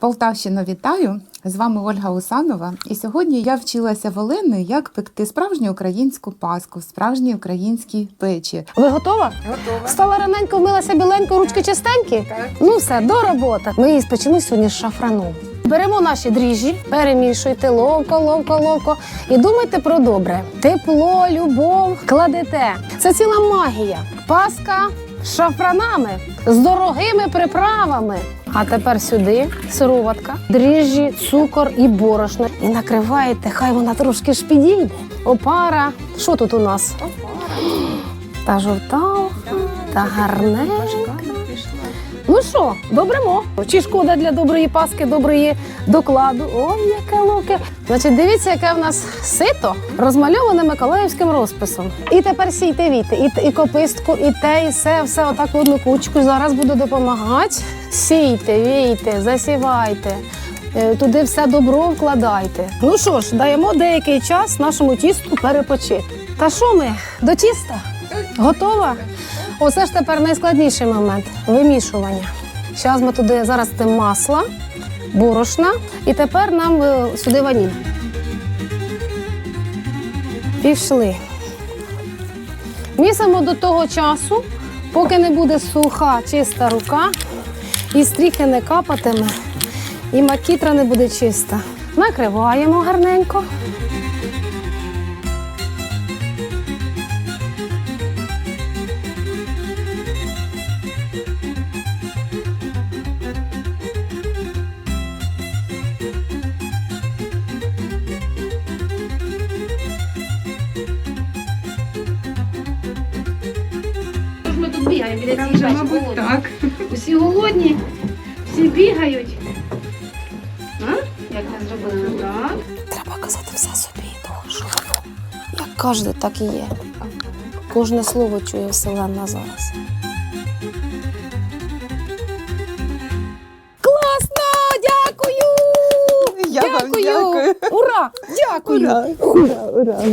Полтавщину вітаю! З вами Ольга Усанова. І сьогодні я вчилася в Олени, як пекти справжню українську паску в справжній українській печі. Ви готова? Готова. Встала раненько, вмилася біленько, ручки чистенькі? Так. Ну все, до роботи. Ми її спечемо сьогодні з шафраном. Беремо наші дріжджі, перемішуйте ловко, ловко, ловко. І думайте про добре. Тепло, любов кладете. Це ціла магія. Паска з шафранами, з дорогими приправами. А тепер сюди сироватка, дріжджі, цукор і борошно. І накриваєте, хай вона трошки ж підійде. Опара. Що тут у нас? Та жовта, та гарненька. Ну що, добремо. Чи шкода для доброї паски, доброї докладу? Ой, яке локе. Значить, дивіться, яке в нас сито розмальоване миколаївським розписом. І тепер сійте віти, і, і копистку, і те, і все, все отак в одну кучку. Зараз буду допомагати. Сійте, війте, засівайте. е, Туди все добро вкладайте. Ну що ж, даємо деякий час нашому тісту перепочити. Та що ми? До тіста? Готова? Оце ж тепер найскладніший момент вимішування. Зараз ми туди зараз тим масла, борошна, і тепер нам е, сюди ваніль. Пішли. Місимо до того часу, поки не буде суха, чиста рука, і стріхи не капатиме, і макітра не буде чиста. Накриваємо гарненько. Тут бігаємо біля цієї печі мабуть, голодні? так. Усі голодні, всі бігають. А? Як ми зробили? Так. Треба казати все собі, тому що як кожне, так і є. Кожне слово чує вселенна зараз. Класно! Дякую! Я вам дякую. Ура! Дякую! Ура, ура, ура.